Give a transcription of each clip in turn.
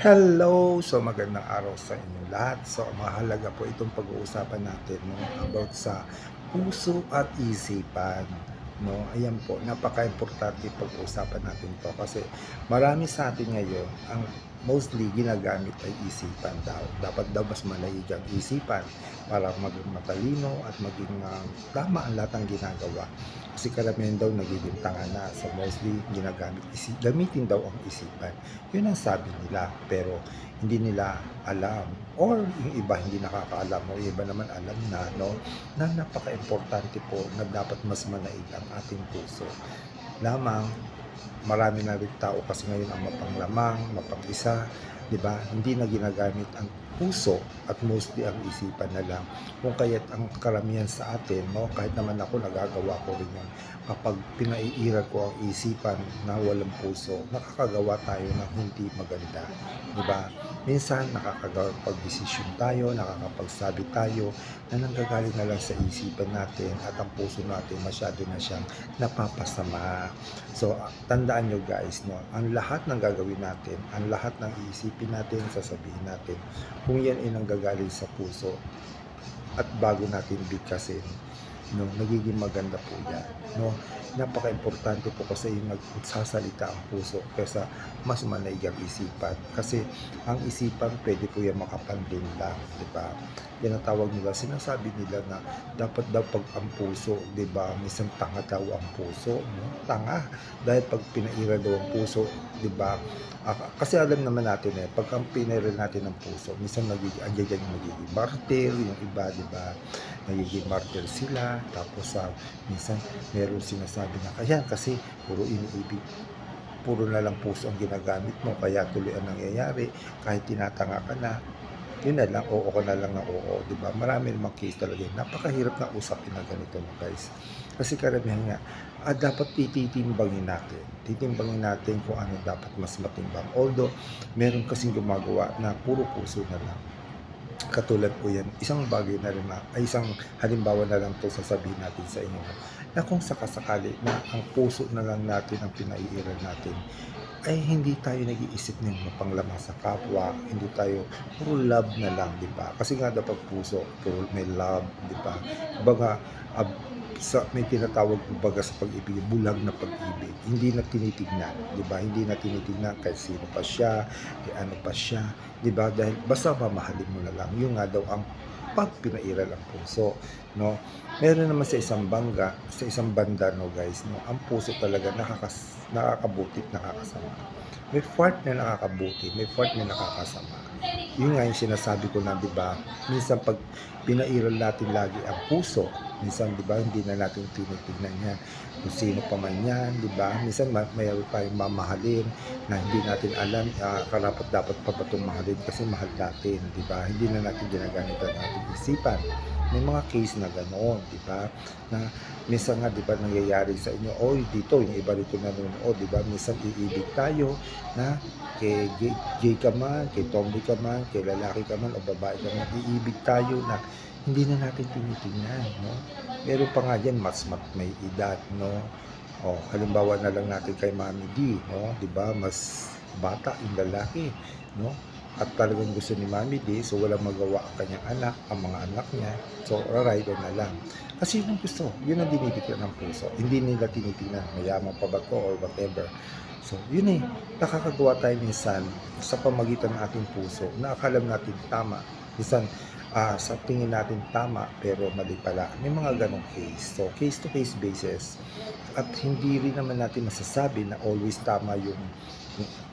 Hello! So magandang araw sa inyong lahat. So mahalaga po itong pag-uusapan natin no, about sa puso at isipan. No, ayan po, napaka-importante pag-uusapan natin to kasi marami sa atin ngayon ang mostly ginagamit ay isipan daw. Dapat daw mas malaig ang isipan para maging matalino at maging ah, tama ang lahat ng ginagawa. Kasi karamihan daw nagiging tanga na. So mostly ginagamit, isi, gamitin daw ang isipan. Yun ang sabi nila. Pero hindi nila alam. Or yung iba hindi nakakaalam. O iba naman alam na, no? Na napaka-importante po na dapat mas manaig ang ating puso. Lamang, marami na rin tao kasi ngayon ang mapanglamang, mapang-isa, di ba? Hindi na ginagamit ang puso at mostly ang isipan na lang. Kung kaya't ang karamihan sa atin, no, kahit naman ako nagagawa ko rin yun, kapag pinaiira ko ang isipan na walang puso, nakakagawa tayo ng hindi maganda. Di ba? Minsan nakakapag-desisyon tayo, nakakapagsabi tayo na nanggagaling na lang sa isipan natin at ang puso natin masyado na siyang napapasama. So, tandaan nyo guys, no, ang lahat ng gagawin natin, ang lahat ng iisipin natin, sasabihin natin, kung yan ay nanggagaling sa puso at bago natin bigkasin, no, nagiging maganda po yan. No? Napaka-importante po kasi yung nagsasalita ang puso kaysa mas manaig ang isipan. Kasi ang isipan pwede po yan makapandin lang, di ba? Yan ang tawag nila. Sinasabi nila na dapat daw pag ang puso, di ba? Minsan tanga daw ang puso, no? Tanga. Dahil pag pinaira daw ang puso, di ba? Ah, kasi alam naman natin eh, pag ang pinaira natin ang puso, minsan magiging, andyan dyan yung magiging martyr, yung iba, di ba? Nagiging martyr sila, tapos sa minsan meron sinasabi na kaya kasi puro iniibig puro na lang puso ang ginagamit mo kaya tuloy ang nangyayari kahit tinatanga ka na yun na lang, oo ka na lang na oo, di ba? Marami namang case talaga yun. Napakahirap na usapin na ganito mo guys. Kasi karamihan nga, ah, dapat tititimbangin natin. Titimbangin natin kung ano dapat mas matimbang. Although, meron kasing gumagawa na puro puso na lang. Katulad po yan, isang bagay na rin na, ay isang halimbawa na lang to sasabihin natin sa inyo na kung sakasakali na ang puso na lang natin ang pinaiiral natin ay hindi tayo nag-iisip ng mapanglamang sa kapwa, hindi tayo puro love na lang, di ba? Kasi nga dapat puso, puro may love, di ba? Baga, ah, sa, may tinatawag baga sa pag-ibig, bulag na pag-ibig. Hindi na tinitignan, di ba? Hindi na tinitignan kahit sino pa siya, kay ano pa siya, di ba? Dahil basta mamahalin mo na lang. Yung nga daw ang pag pinairal ang puso, no? Meron naman sa isang bangga, sa isang banda, no guys, no? Ang puso talaga nakakas, nakakabuti at nakakasama. May part na nakakabuti, may part na nakakasama. Yun nga yung sinasabi ko na, di ba? Minsan pag pinairal natin lagi ang puso, minsan, di ba, hindi na natin tinitignan yan. Kung sino pa man yan, di ba? Minsan ma- mayroon tayong mamahalin na hindi natin alam, uh, karapat dapat pa ba itong mahalin kasi mahal natin, di ba? Hindi na natin ginagamit ang ating isipan. May mga case na ganoon, di ba? Na minsan nga, di ba, nangyayari sa inyo, oy, dito, yung iba dito nanonood, di ba? Minsan iibig tayo na kay gay, gay ka man, kay tomboy ka man, kay lalaki ka man, o babae ka man, iibig tayo na hindi na natin tinitingnan, no? Meron pa nga dyan, mas mat may edad, no? O, halimbawa na lang natin kay Mami D, no? Ba? Mas bata yung lalaki, no? At talagang gusto ni Mami D, so walang magawa ang kanyang anak, ang mga anak niya. So, rarider na lang. Kasi yun ang gusto. Yun ang dinidikit ng puso. Hindi nila tinitingnan, mayaman pa ba to or whatever. So, yun eh. Nakakagawa tayo minsan sa pamagitan ng ating puso na akala natin tama. Minsan, ah, sa tingin natin tama pero mali pala. May mga ganong case. So, case to case basis. At hindi rin naman natin masasabi na always tama yung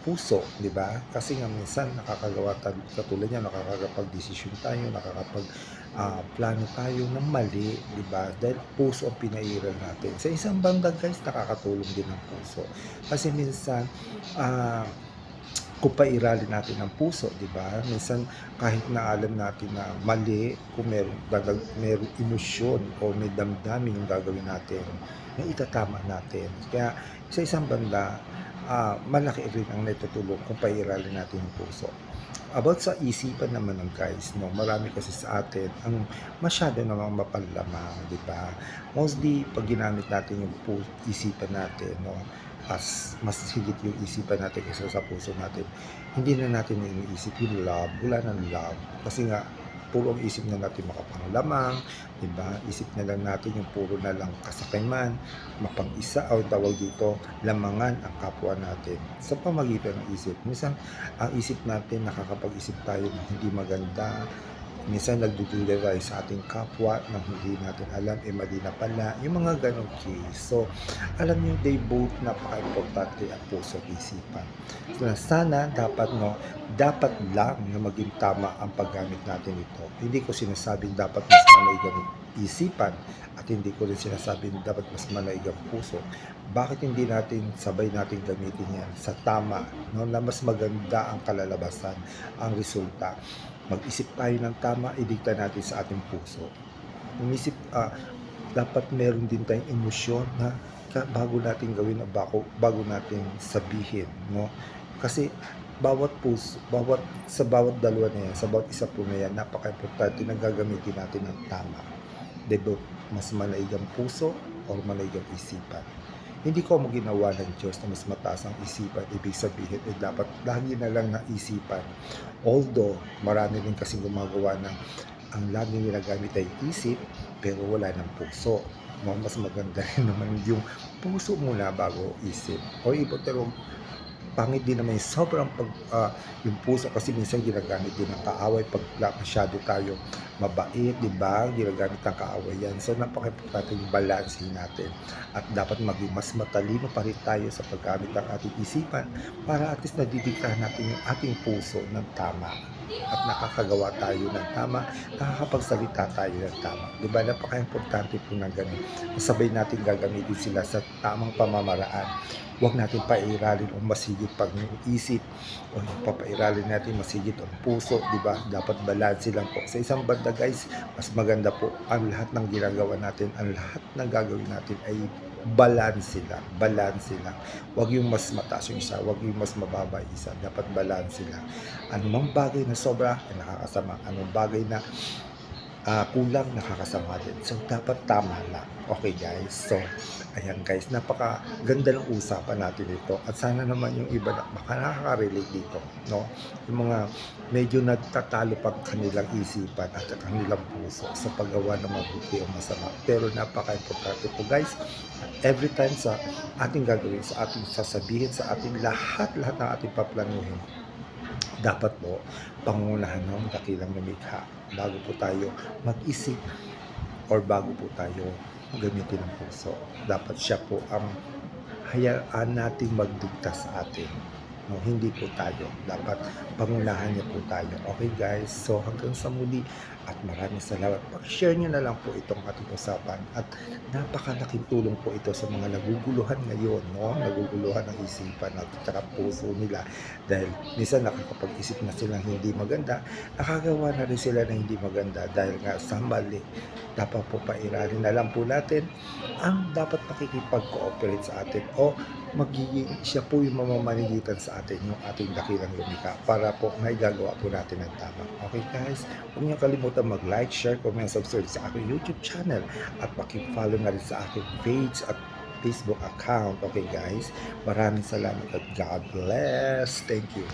puso, di ba? Kasi nga minsan nakakagawa tayo, katulad niya, nakakapag-desisyon tayo, nakakapag ah, plano tayo ng mali, di ba? Dahil puso ang pinairal natin. Sa isang banda guys, nakakatulong din ang puso. Kasi minsan, ah, kung pairalin natin ang puso, di ba? Minsan, kahit na alam natin na mali, kung meron, dadag, meron emosyon o may damdamin yung gagawin natin, na itatama natin. Kaya, sa isang banda, ah, malaki rin ang natutulong kung pairalin natin yung puso. About sa isipan naman ng guys, no, marami kasi sa atin ang masyado namang mapanlamang, di ba? Mostly, pag ginamit natin yung pu- isipan natin, no, as mas higit yung isipan natin kaysa sa puso natin. Hindi na natin iniisip yung love, wala ng love. Kasi nga, puro ang isip na natin makapanglamang, di ba? Isip na lang natin yung puro na lang kasakiman, mapang-isa, o tawag dito, lamangan ang kapwa natin sa pamagitan ng isip. Minsan, ang isip natin, nakakapag-isip tayo ng hindi maganda, minsan tayo sa ating kapwa nang hindi natin alam, eh mali na pala, yung mga ganong case. So, alam niyo, they both napaka-importante ang puso at isipan. So, sana dapat no, dapat lang na maging tama ang paggamit natin ito. Hindi ko sinasabing dapat mas malaig ang isipan at hindi ko rin sinasabing dapat mas ang puso. Bakit hindi natin sabay natin gamitin yan sa tama, no, na mas maganda ang kalalabasan, ang resulta mag-isip tayo ng tama, idikta natin sa ating puso. Umisip, ah, dapat meron din tayong emosyon na bago natin gawin o bago, bago natin sabihin, no? Kasi bawat puso, bawat, sa bawat dalawa na yan, sa bawat isa po na yan, napaka-importante na gagamitin natin ng tama. Debo, mas malaig ang puso o malaig ang isipan hindi ko mo ginawa ng Diyos na mas mataas ang isipan. Ibig sabihin, eh, dapat lagi na lang na isipan. Although, marami rin kasing gumagawa ng ang laging ginagamit ay isip, pero wala ng puso. Mas maganda rin naman yung puso muna bago isip. O iba pangit din naman sobrang pag, ah, yung puso kasi minsan ginagamit din ng kaaway pag masyado tayo mabait, di ba? Ginagamit ng kaaway yan. So, napaka-importante yung balansin natin. At dapat maging mas matalino pa rin tayo sa paggamit ng ating isipan para at least nadidiktahan natin yung ating puso ng tama at nakakagawa tayo ng tama, nakakapagsalita tayo ng tama. Di ba? Napaka-importante po ng ganun. Sabay natin gagamitin sila sa tamang pamamaraan. Huwag natin pairalin o masigit pag isip o papairalin natin masigit ang puso, di ba? Dapat balanse lang po. Sa isang banda guys, mas maganda po ang lahat ng ginagawa natin, ang lahat ng gagawin natin ay balanse lang, balanse lang. Huwag yung mas mataas yung isa, huwag yung mas mababa isa. Dapat balanse lang. Anumang bagay na sobra, ay nakakasama. Anumang bagay na ah, kulang, nakakasama din. So, dapat tama lang. Okay, guys. So, ayan, guys. Napaka ganda ng usapan natin ito. At sana naman yung iba na baka nakaka-relate dito. No? Yung mga medyo nagtatalo pa kanilang isipan at kanilang puso sa paggawa ng mabuti o masama. Pero napaka-importante po, guys. Every time sa ating gagawin, sa ating sasabihin, sa ating lahat-lahat ng ating paplanuhin, dapat po pangunahan ng dakilang lumikha bago po tayo mag-isip or bago po tayo gamitin ang puso. Dapat siya po ang hayaan nating magdikta sa atin. No, hindi po tayo. Dapat pangunahan niya po tayo. Okay guys, so hanggang sa muli at maraming salamat. Pag-share niyo na lang po itong ating usapan at napakalaking tulong po ito sa mga naguguluhan ngayon, no? Naguguluhan ng isipan at saka puso nila dahil minsan nakakapag-isip na silang hindi maganda, nakagawa na rin sila ng hindi maganda dahil nga sa mali. Dapat po pairalin na lang po natin ang dapat makikipag-cooperate sa atin o magiging siya po yung mamamanigitan sa atin, yung ating dakilang lumika para po may gagawa po natin ng tama. Okay guys, huwag niyo kalimutan mag-like, share, comment, subscribe sa aking YouTube channel at paki-follow na rin sa aking page at Facebook account. Okay guys, maraming salamat at God bless. Thank you.